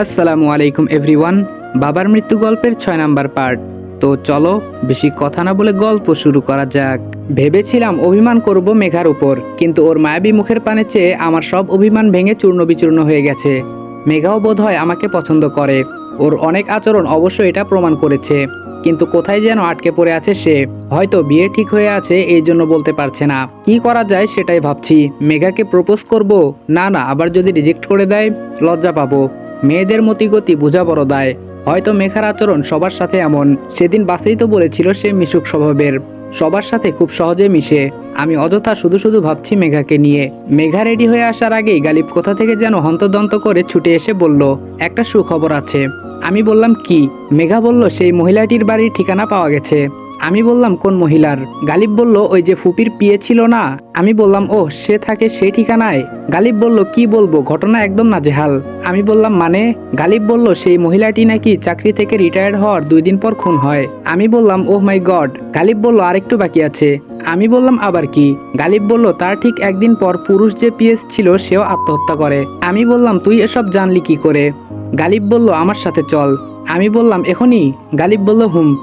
আসসালামু আলাইকুম এভরিওয়ান। বাবার মৃত্যু গল্পের ছয় নাম্বার পার্ট। তো চলো, বেশি কথা না বলে গল্প শুরু করা যাক। ভেবেছিলাম অভিমান করব মেঘার উপর, কিন্তু ওর মায়াবী মুখের পানে চেয়ে আমার সব অভিমান ভেঙে চূর্ণ বিচূর্ণ হয়ে গেছে। মেঘাও বোধ হয় আমাকে পছন্দ করে। ওর অনেক আচরণ অবশ্য এটা প্রমাণ করেছে। কিন্তু কোথায় যেন আটকে পড়ে আছে সে। হয়তো বিয়ে ঠিক হয়ে আছে এই জন্য বলতে পারছে না। কি করা যায় সেটাই ভাবছি। মেঘাকে প্রপোজ করব? না না, আবার যদি রিজেক্ট করে দেয়, লজ্জা পাবো। মেয়েদের মতিগতি বোঝা বড় দায়। হয়তো মেঘার আচরণ সবার সাথে এমন। সেদিন বাসেই তো বলেছিল সে মিশুক স্বভাবের। সবার সাথে খুব সহজে মিশে। আমি অযথা শুধু শুধু ভাবছি মেঘাকে নিয়ে। মেঘা রেডি হয়ে আসার আগেই গালিব কোথা থেকে যেন হন্তদন্ত করে ছুটে এসে বলল, একটা সুখবর আছে। আমি বললাম, কি? মেঘা বলল, সেই মহিলাটির বাড়ির ঠিকানা পাওয়া গেছে। আমি বললাম, কোন মহিলার? গালিব বলল, ওই যে ফুপির পিয়ে ছিল না। আমি বললাম ও সে থাকে সেই ঠিকানায়। গালিব বলল, কি বলব, ঘটনা একদম নাজেহাল। আমি বললাম মানে? গালিব বলল, সেই মহিলাটি নাকি চাকরি থেকে রিটায়ার্ড হওয়ার দুই দিন পর খুন হয়। আমি বললাম, ওহ মাই গড। গালিব বলল, আরেকটু বাকি আছে। আমি বললাম, আবার কি? গালিব বলল, তার ঠিক একদিন পর পুরুষ যে পিএস ছিল, সেও আত্মহত্যা করে। আমি বললাম, তুই এসব জানলি কি করে? গালিব বলল, আমার সাথে চল। আমি বললাম, এখনই? গালিব বলল, হুম।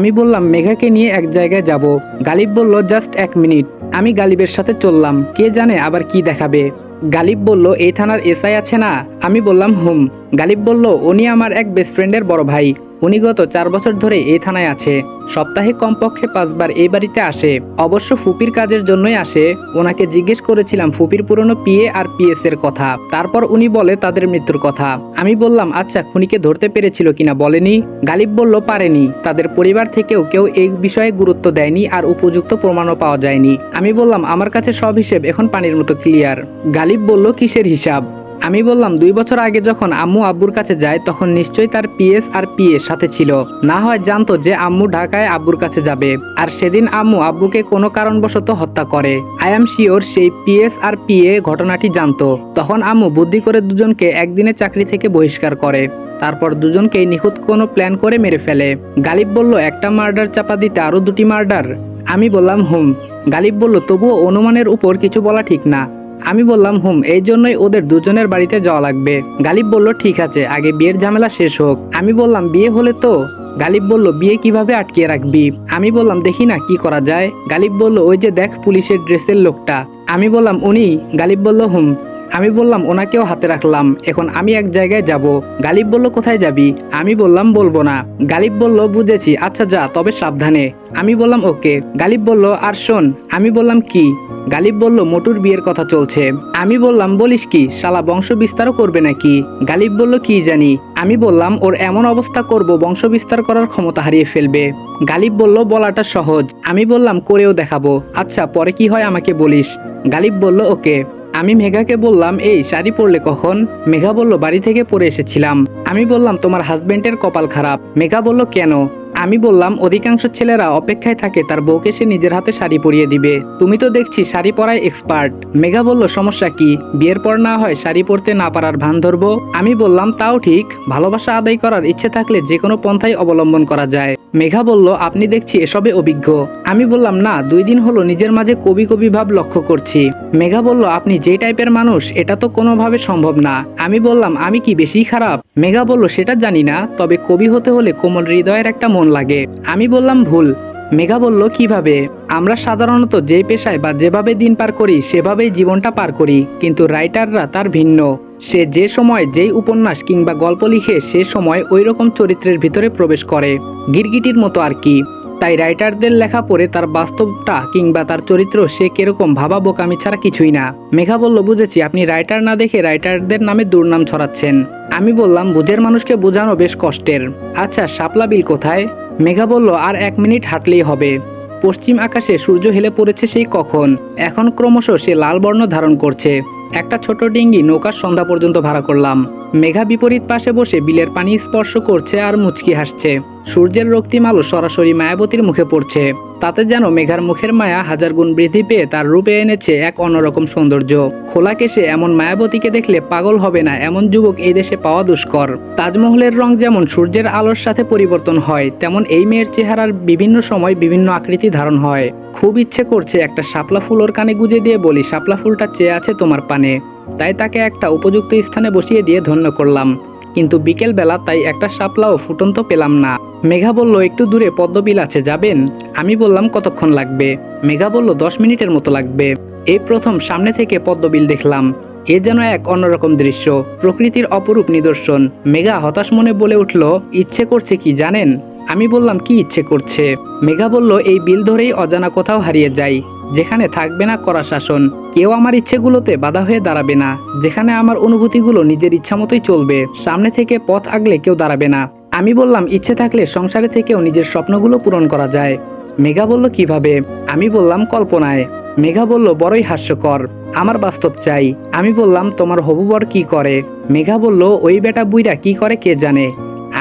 আমি বললাম, মেঘাকে নিয়ে এক জায়গায় যাব। গালিব বলল, জাস্ট এক মিনিট। আমি গালিবের সাথে চললাম। কে জানে আবার কি দেখাবে? গালিব বলল, এই থানার এসআই আছে না? আমি বললাম, হুম। গালিব বলল, উনি আমার এক বেস্ট ফ্রেন্ডের বড় ভাই। উনি গত চার বছর ধরে এই থানায় আছে। সপ্তাহে কমপক্ষে পাঁচবার এই বাড়িতে আসে। অবশ্য ফুপির কাজের জন্যই আসে। ওনাকে জিজ্ঞেস করেছিলাম ফুপির পুরনো পিএ আর পিএস এর কথা। তারপর উনি বলে তাদের মৃত্যুর কথা। আমি বললাম আচ্ছা খুনিকে ধরতে পেরেছিল কিনা বলেনি? গালিব বলল, পারেনি। তাদের পরিবার থেকেও কেউ এই বিষয়ে গুরুত্ব দেয়নি আর উপযুক্ত প্রমাণও পাওয়া যায়নি। আমি বললাম, আমার কাছে সব হিসেব এখন পানির মতো ক্লিয়ার গালিব বলল, কিসের হিসাব? আমি বললাম, দুই বছর আগে যখন আম্মু আব্বুর কাছে যায়, তখন নিশ্চয়ই তার পিএস আর পিএ সাথে ছিল। না হয় জানতো যে আম্মু ঢাকায় আব্বুর কাছে যাবে। আর সেদিন আম্মু আব্বুকে কোনো কারণবশত হত্যা করে। আই এম শিওর সেই পিএস আর পিএ ঘটনাটি জানতো। তখন আম্মু বুদ্ধি করে দুজনকে একদিনে চাকরি থেকে বহিষ্কার করে। তারপর দুজনকেই নিখুঁত কোনো প্ল্যান করে মেরে ফেলে। গালিব বলল, একটা মার্ডার চাপা দিতে আরও দুটি মার্ডার? আমি বললাম, হুম। গালিব বলল, তবুও অনুমানের উপর কিছু বলা ঠিক না। আমি বললাম, হুম, এই জন্যই ওদের দুজনের বাড়িতে যাওয়া লাগবে। গালিব বলল, ঠিক আছে, আগে বিয়ের ঝামেলা শেষ হোক। আমি বললাম, বিয়ে হলে তো? গালিব বলল, বিয়ে কীভাবে আটকিয়ে রাখবি? আমি বললাম, দেখি না কি করা যায়। গালিব বলল, ওই যে দেখ পুলিশের ড্রেসের লোকটা। আমি বললাম, উনি? গালিব বলল, হুম। আমি বললাম, ওনাকেও হাতে রাখলাম। এখন আমি এক জায়গায় যাব। গালিব বলল, কোথায় যাবি? আমি বললাম, বলব না। গালিব বলল, বুঝেছি আচ্ছা যা, তবে সাবধানে। আমি বললাম, ওকে। গালিব বলল, আর শোন। আমি বললাম, কি? গালিব বলল, মোটুর বিয়ের কথা চলছে। আমি বললাম, বলিস কি, শালা বংশ বিস্তারও করবে নাকি? গালিব বলল, কি জানি। আমি বললাম, ওর এমন অবস্থা করব বংশ বিস্তার করার ক্ষমতা হারিয়ে ফেলবে। গালিব বলল, বলাটা সহজ। আমি বললাম, করেও দেখাবো। আচ্ছা পরে কি হয় আমাকে বলিস? গালিব বলল, ওকে। আমি মেঘাকে বললাম, এই শাড়ি পরলে কখন? মেঘা বলল, বাড়ি থেকে পরে এসেছিলাম। আমি বললাম, তোমার হাজবেন্ডের কপাল খারাপ। মেঘা বলল, কেন? আমি বললাম, অধিকাংশ ছেলেরা অপেক্ষায় থাকে, তার বউকে সে নিজের হাতে শাড়ি পরিয়ে দিবে। তুমি তো দেখছি শাড়ি পরায় এক্সপার্ট মেঘা বলল, সমস্যা কি? বিয়ের পর না হয় শাড়ি পরতে না পারার ভান ধরবো? আমি বললাম, তাও ঠিক। ভালোবাসা আদায় করার ইচ্ছে থাকলে যে কোনো পন্থাই অবলম্বন করা যায়। মেঘা বলল, আপনি দেখছি এসবে অভিজ্ঞ। আমি বললাম, না, দুই দিন হলো নিজের মাঝে কবি কবি ভাব লক্ষ্য করছি। মেঘা বলল, আপনি যে টাইপের মানুষ, এটা তো কোনোভাবে সম্ভব না। আমি বললাম, আমি কি বেশি খারাপ? মেঘা বলল, সেটা জানি না, তবে কবি হতে হলে কোমল হৃদয়ের একটা মন লাগে। আমি বললাম, ভুল। মেঘা বলল, কীভাবে? আমরা সাধারণত যে পেশায় বা যেভাবে দিন পার করি, সেভাবেই জীবনটা পার করি, কিন্তু রাইটাররা তার ভিন্ন। সে যে সময় যেই উপন্যাস কিংবা গল্প লিখে সে সময় ওই রকম চরিত্রের ভিতরে প্রবেশ করে। গিরগিটির মতো আর কি। তাই রাইটারদের লেখা পড়ে তার বাস্তবটা কিংবা তার চরিত্র সে কীরকম ভাবা বোকামি ছাড়া কিছুই না। মেঘা বলল, বুঝেছি, আপনি রাইটার না দেখে রাইটারদের নামে দুর্নাম ছড়াচ্ছেন। আমি বললাম, বুঝের মানুষকে বোঝানো বেশ কষ্টের। আচ্ছা শাপলা বিল কোথায়? মেঘা বলল, আর এক মিনিট হাঁটলেই হবে। পশ্চিম আকাশে সূর্য হেলে পড়েছে সেই কখন। এখন ক্রমশ সে লাল বর্ণ ধারণ করছে। একটা ছোট ডিঙ্গি নৌকার সন্ধ্যা পর্যন্ত ভাড়া করলাম। মেঘা বিপরীত পাশে বসে বিলের পানি স্পর্শ করছে আর মুচকি হাসছে। সূর্যের রক্তিম আলো সরাসরি মায়াবতীর মুখে পড়ছে। তাতে যেন মেঘার মুখের মায়া হাজার গুণ বৃদ্ধি পেয়ে তার রূপে এনেছে এক অন্যরকম সৌন্দর্য। খোলা কেশে এমন মায়াবতীকে দেখলে পাগল হবে না এমন যুবক এই দেশে পাওয়া দুষ্কর। তাজমহলের রং যেমন সূর্যের আলোর সাথে পরিবর্তন হয়, তেমন এই মেয়ের চেহারার বিভিন্ন সময় বিভিন্ন আকৃতি ধারণ হয়। খুব ইচ্ছে করছে একটা শাপলা ফুল ওর কানে গুজে দিয়ে বলি, শাপলা ফুলটা চেয়ে আছে তোমার পানে। তাই তাকে একটা উপযুক্ত স্থানে বসিয়ে দিয়ে ধন্য করলাম। কিন্তু বিকেল বেলা তাই একটা শাপলাও ফুটন্ত পেলাম না। মেঘা বলল, একটু দূরে পদ্মবিল আছে, যাবেন? আমি বললাম, কতক্ষণ লাগবে? মেঘা বলল, দশ মিনিটের মতো লাগবে। এই প্রথম সামনে থেকে পদ্মবিল দেখলাম। এ যেন এক অন্যরকম দৃশ্য, প্রকৃতির অপরূপ নিদর্শন। মেঘা হতাশ মনে বলে উঠল, ইচ্ছে করছে কি জানেন? আমি বললাম, কি ইচ্ছে করছে? মেঘা বলল, এই বিল ধরেই অজানা কোথাও হারিয়ে যাই। যেখানে থাকবে না করা শাসন, কেউ আমার ইচ্ছেগুলোতে বাধা হয়ে দাঁড়াবে না, যেখানে আমার অনুভূতিগুলো নিজের ইচ্ছা মতোই চলবে, সামনে থেকে পথ আগলে কেউ দাঁড়াবে না। আমি বললাম, ইচ্ছে থাকলে সংসারে থেকেও নিজের স্বপ্নগুলো পূরণ করা যায়। মেঘা বলল, কীভাবে? আমি বললাম, কল্পনায়। মেঘা বলল, বড়ই হাস্যকর। আমার বাস্তব চাই। আমি বললাম, তোমার হবুবর কি করে? মেঘা বলল, ওই বেটা বুইরা কি করে কে জানে?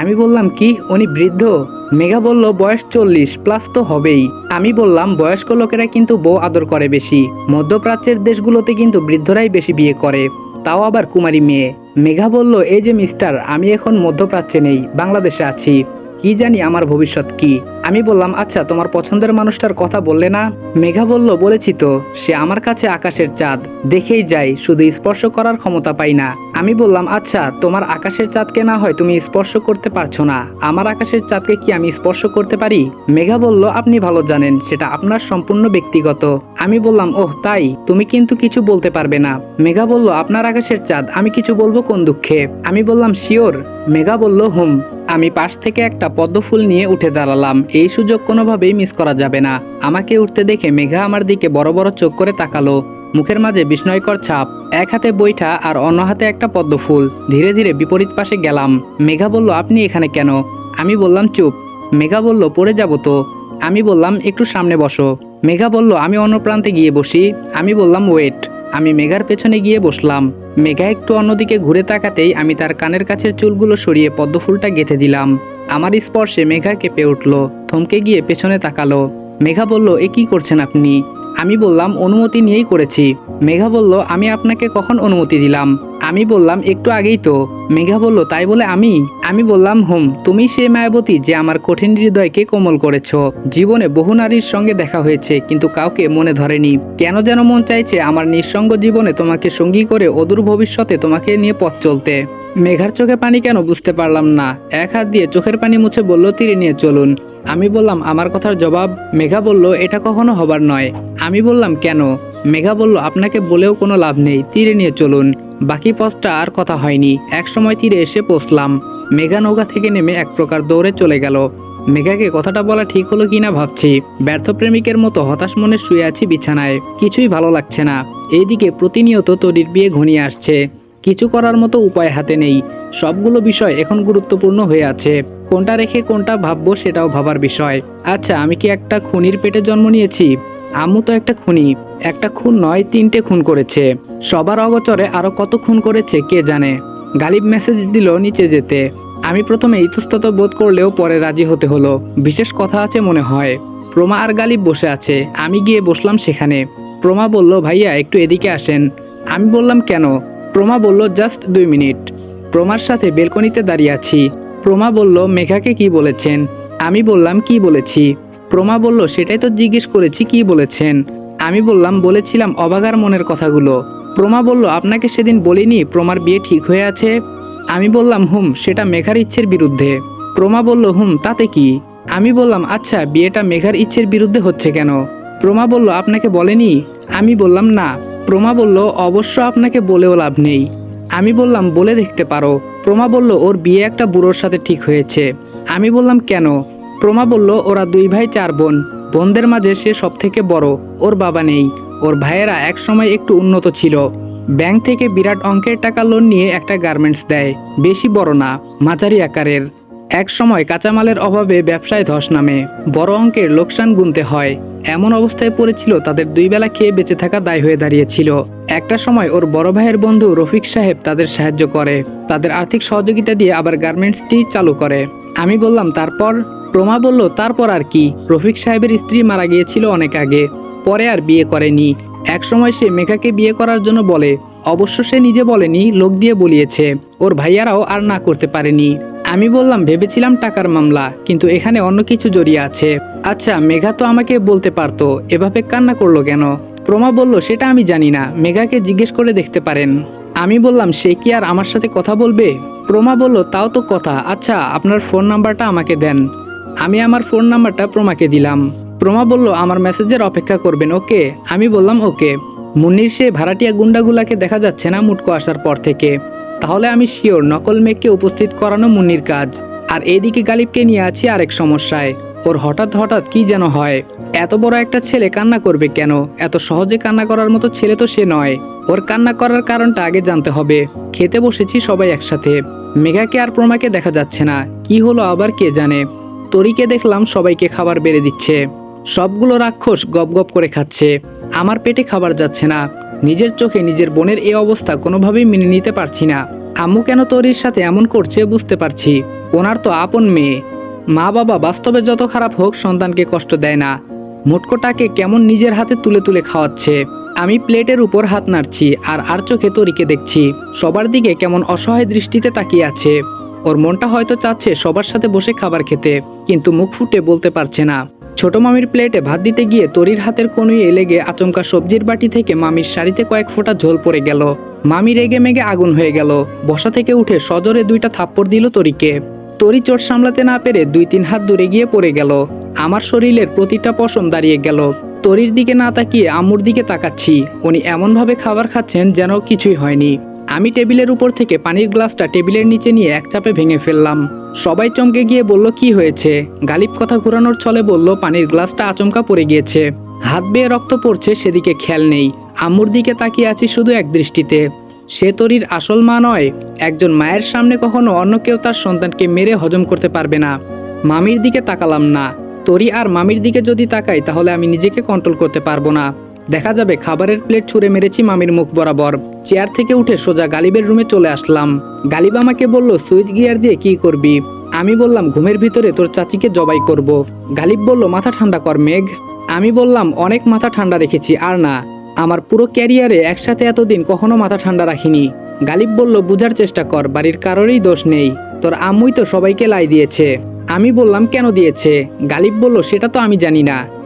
আমি বললাম, কি? উনি বৃদ্ধ? মেঘা বলল, বয়স চল্লিশ, প্লাস তো হবেই। আমি বললাম, বয়স্ক লোকেরা কিন্তু বউ আদর করে বেশি। মধ্যপ্রাচ্যের দেশগুলোতে কিন্তু বৃদ্ধরাই বেশি বিয়ে করে। তাও আবার কুমারী মেয়ে। মেঘা বলল, এই যে মিস্টার, আমি এখন মধ্যপ্রাচ্যে নেই, বাংলাদেশে আছি। কি জানি আমার ভবিষ্যৎ কি? আমি বললাম আচ্ছা তোমার পছন্দের মানুষটার কথা বললে না? মেঘা বলল, বলেছি তো, সে আমার কাছে আকাশের চাঁদ। দেখেই যাই, শুধু স্পর্শ করার ক্ষমতা পাই না। আমি বললাম আচ্ছা তোমার আকাশের চাঁদকে না হয় তুমি স্পর্শ করতে পারছ না। আমার আকাশের চাঁদকে কি আমি স্পর্শ করতে পারি? মেঘা বলল, আপনি ভালো জানেন, সেটা আপনার সম্পূর্ণ ব্যক্তিগত। আমি বললাম, ওহ, তাই? তুমি কিন্তু কিছু বলতে পারবে না। মেঘা বলল, আপনার আকাশের চাঁদ, আমি কিছু বলব কোন দুঃখে? আমি বললাম, শিওর। মেঘা বলল, হুম। আমি পাশ থেকে একটা পদ্মফুল নিয়ে উঠে দাঁড়ালাম। এই সুযোগ কোনোভাবেই মিস করা যাবে না। আমাকে উঠতে দেখে মেঘা আমার দিকে বড় বড় চোখ করে তাকালো। মুখের মাঝে বিস্ময়কর ছাপ, এক হাতে বইটা আর অন্য হাতে একটা পদ্মফুল। ধীরে ধীরে বিপরীত পাশে গেলাম। মেঘা বলল, আপনি এখানে কেন? আমি বললাম, চুপ। মেঘা বলল, পড়ে যাব তো। আমি বললাম, একটু সামনে বসো। মেঘা বলল, আমি অন্য প্রান্তে গিয়ে বসি। আমি বললাম, ওয়েট। আমি মেঘার পেছনে গিয়ে বসলাম। মেঘা একটু অন্যদিকে ঘুরে তাকাতেই আমি তার কানের কাছের চুলগুলো সরিয়ে পদ্মফুলটা গেঁথে দিলাম। আমার স্পর্শে মেঘা কেঁপে উঠল, থমকে গিয়ে পেছনে তাকালো। মেঘা বলল, এ কি করছেন আপনি? আমি বললাম, অনুমতি নিয়েই করেছি। মেঘা বলল, আমি আপনাকে কখন অনুমতি দিলাম? আমি বললাম, একটু আগেই তো। মেঘা বলল, তাই বলে আমি? আমি বললাম, হুম, তুমি সে মায়াবতী যে আমার কঠিন হৃদয়কে কোমল করেছ। জীবনে বহু নারীর সঙ্গে দেখা হয়েছে, কিন্তু কাউকে মনে ধরেনি। কেন যেন মন চাইছে আমার নিঃসঙ্গ জীবনে তোমাকে সঙ্গী করে অদূর ভবিষ্যতে তোমাকে নিয়ে পথ চলতে। মেঘার চোখে পানি কেন বুঝতে পারলাম না। এক হাত দিয়ে চোখের পানি মুছে বলল, তীরে নিয়ে চলুন। আমি বললাম, আমার কথার জবাব? মেঘা বলল, এটা কখনো হবার নয়। আমি বললাম, কেন? মেঘা বলল, আপনাকে বলেও কোনো লাভ নেই, তীরে নিয়ে চলুন। বাকি পথটা আর কথা হয়নি। এক সময় তীরে এসে পৌঁছলাম। মেঘা নৌকা থেকে নেমে এক প্রকার দৌড়ে চলে গেল। মেঘাকে কথাটা বলা ঠিক হলো কিনা ভাবছি। ব্যর্থ প্রেমিকের মতো হতাশ মনে শুয়ে আছি বিছানায়। কিছুই ভালো লাগছে না। এইদিকে প্রতিনিয়ত তরির বিয়ে ঘনিয়ে আসছে। কিছু করার মতো উপায় হাতে নেই। সবগুলো বিষয় এখন গুরুত্বপূর্ণ হয়ে আছে। কোনটা রেখে কোনটা ভাববো সেটাও ভাবার বিষয়। আচ্ছা আমি কি একটা খুনির পেটে জন্ম নিয়েছি? আম্মু তো একটা খুনি। একটা খুন নয়, তিনটে খুন করেছে। সবার অগচরে আরও কত খুন করেছে কে জানে? গালিব মেসেজ দিল নিচে যেতে। আমি প্রথমে ইতস্তত বোধ করলেও পরে রাজি হতে হলো। বিশেষ কথা আছে মনে হয়। প্রমা আর গালিব বসে আছে। আমি গিয়ে বসলাম সেখানে। প্রমা বলল, ভাইয়া, একটু এদিকে আসেন। আমি বললাম, কেন? প্রমা বলল, জাস্ট দুই মিনিট। প্রমার সাথে বেলকনিতে দাঁড়িয়ে আছি। প্রমা বলল, মেঘাকে কি বলেছেন? আমি বললাম, কি বলেছি? প্রমা বলল, সেটাই তো জিজ্ঞেস করেছি, কি বলেছেন? আমি বললাম, বলেছিলাম অবাগার মনের কথাগুলো। প্রমা বলল, আপনাকে সেদিন বলিনি প্রমার বিয়ে ঠিক হয়ে আছে? আমি বললাম, হুম, সেটা মেঘার ইচ্ছের বিরুদ্ধে। প্রমা বলল, হুম, তাতে কি? আমি বললাম আচ্ছা বিয়েটা মেঘার ইচ্ছের বিরুদ্ধে হচ্ছে কেন? প্রমা বলল, আপনাকে বলেনি? আমি বললাম, না। প্রমা বলল, অবশ্য আপনাকে বলেও লাভ নেই। আমি বললাম, বলে দেখতে পারো। প্রমা বলল, ওর বিয়ে একটা বুড়োর সাথে ঠিক হয়েছে। আমি বললাম, কেন? প্রমা বলল, ওরা দুই ভাই, চার বোন। বোনদের মাঝে সে সব থেকে বড়। ওর বাবা নেই। ওর ভাইয়েরা একসময় একটু উন্নত ছিল। ব্যাংক থেকে বিরাট অঙ্কের টাকা লোন নিয়ে একটা গার্মেন্টস দেয়। বেশি বড় না, মাঝারি আকারের। এক সময় কাঁচামালের অভাবে ব্যবসায় ধস নামে। বড় অঙ্কের লোকসান গুনতে হয়। এমন অবস্থায় পড়েছিল তাদের দুই বেলা খেয়ে বেঁচে থাকা দায় হয়ে দাঁড়িয়েছিল। একটা সময় ওর বড় ভাইয়ের বন্ধু রফিক সাহেব তাদের সাহায্য করে। তাদের আর্থিক সহযোগিতা দিয়ে আবার গার্মেন্টসটি চালু করে। আমি বললাম, তারপর? প্রমা বলল, তারপর আর কি। রফিক সাহেবের স্ত্রী মারা গিয়েছিল অনেক আগে। পরে আর বিয়ে করেনি। এক সময় সে মেঘাকে বিয়ে করার জন্য বলে। অবশ্য সে নিজে বলেনি, লোক দিয়ে বলিয়েছে। ওর ভাইয়ারাও আর না করতে পারেনি। আমি বললাম, ভেবেছিলাম টাকার মামলা, কিন্তু এখানে অন্য কিছু জড়িয়ে আছে। আচ্ছা মেঘা তো আমাকে বলতে পারতো, এভাবে কান্না করল কেন? প্রমা বলল, সেটা আমি জানি না, মেঘাকে জিজ্ঞেস করে দেখতে পারেন। আমি বললাম, সে কি আর আমার সাথে কথা বলবে? প্রমা বলল, তাও তো কথা। আচ্ছা আপনার ফোন নাম্বারটা আমাকে দেন। আমি আমার ফোন নাম্বারটা প্রমাকে দিলাম। প্রমা বলল, আমার মেসেজের অপেক্ষা করবেন, ওকে? আমি বললাম, ওকে। মুন্নির সে ভাড়াটিয়া গুন্ডাগুলাকে দেখা যাচ্ছে না মুটকো আসার পর থেকে। তাহলে আমি শিওর নকল মেঘকে উপস্থিত করানো মুন্নির কাজ। আর এদিকে গালিবকে নিয়ে আছি আরেক সমস্যায়। ওর হঠাৎ হঠাৎ কি যেন হয়। এত বড় একটা ছেলে কান্না করবে কেন? এত সহজে কান্না করার মতো ছেলে তো সে নয়। ওর কান্না করার কারণটা আগে জানতে হবে। খেতে বসেছি সবাই একসাথে। মেঘাকে আর প্রমাকে দেখা যাচ্ছে না। কি হলো আবার কে জানে? তরিকে দেখলাম সবাইকে খাবার বেড়ে দিচ্ছে। সবগুলো রাক্ষস গপ গপ করে খাচ্ছে। আমার পেটে খাবার যাচ্ছে না। নিজের চোখে নিজের বোনের এই অবস্থা কোনোভাবেই মেনে নিতে পারছি না। আম্মু কেন তরির সাথে এমন করছে বুঝতে পারছি। ওনার তো আপন মেয়ে। মা বাবা বাস্তবে যত খারাপ হোক সন্তানকে কষ্ট দেয় না। মুটকোটাকে কেমন নিজের হাতে তুলে তুলে খাওয়াচ্ছে। আমি প্লেটের উপর হাত নাড়ছি আর আর চোখে তরিকে দেখছি। সবার দিকে কেমন অসহায় দৃষ্টিতে তাকিয়ে আছে। ওর মনটা হয়তো চাচ্ছে সবার সাথে বসে খাবার খেতে, কিন্তু মুখ ফুটে বলতে পারছে না। ছোট মামির প্লেটে ভাত দিতে গিয়ে তরির হাতের কনুইয়ে লেগে আচমকা সবজির বাটি থেকে মামির শাড়িতে কয়েক ফোঁটা ঝোল পড়ে গেল। মামি রেগে মেগে আগুন হয়ে গেল। বসা থেকে উঠে সজোরে দুইটা থাপ্পড় দিল তরিকে। তরি চোট সামলাতে না পেরে দুই তিন হাত দূরে গিয়ে পড়ে গেল। আমার শরীরের প্রতিটা পশম দাঁড়িয়ে গেল। তরির দিকে না তাকিয়ে আম্মুর দিকে তাকাচ্ছি। উনি এমনভাবে খাবার খাচ্ছেন যেন কিছুই হয়নি। আমি টেবিলের উপর থেকে পানির গ্লাসটা টেবিলের নিচে নিয়ে এক চাপে ভেঙে ফেললাম। সবাই চমকে গিয়ে বলল, কি হয়েছে? গালিব কথা ঘোরানোর ছলে বলল, পানির গ্লাসটা আচমকা পড়ে গিয়েছে। হাত বেয়ে রক্ত পড়ছে, সেদিকে খেয়াল নেই। আম্মুর দিকে তাকিয়ে আছি শুধু এক দৃষ্টিতে। সে তরির আসল মা নয়, একজন মায়ের সামনে কখনো অন্য কেউ তার সন্তানকে মেরে হজম করতে পারবে না। মামির দিকে তাকালাম না। তরি আর মামির দিকে যদি তাকাই, তাহলে আমি নিজেকে কন্ট্রোল করতে পারব না। দেখা যাবে খাবারের প্লেট ছুঁড়ে মেরেছি মামির মুখ বরাবর। চেয়ার থেকে উঠে সোজা গালিবের রুমে চলে আসলাম। গালিব আমাকে বলল, সুইচ গিয়ার দিয়ে কি করবি? আমি বললাম, ঘুমের ভিতরে তোর চাচিকে জবাই করব। গালিব বলল, মাথা ঠান্ডা কর মেঘ। আমি বললাম, অনেক মাথা ঠান্ডা রেখেছি, আর না। আমার পুরো ক্যারিয়ারে একসাথে এতদিন কখনো মাথা ঠান্ডা রাখিনি। গালিব বলল, বুঝার চেষ্টা কর, বাড়ির কারোরই দোষ নেই। তোর আম্মুই তো সবাইকে লাই দিয়েছে। আমি বললাম, কেন দিয়েছে? গালিব বলল, সেটা তো আমি জানি না।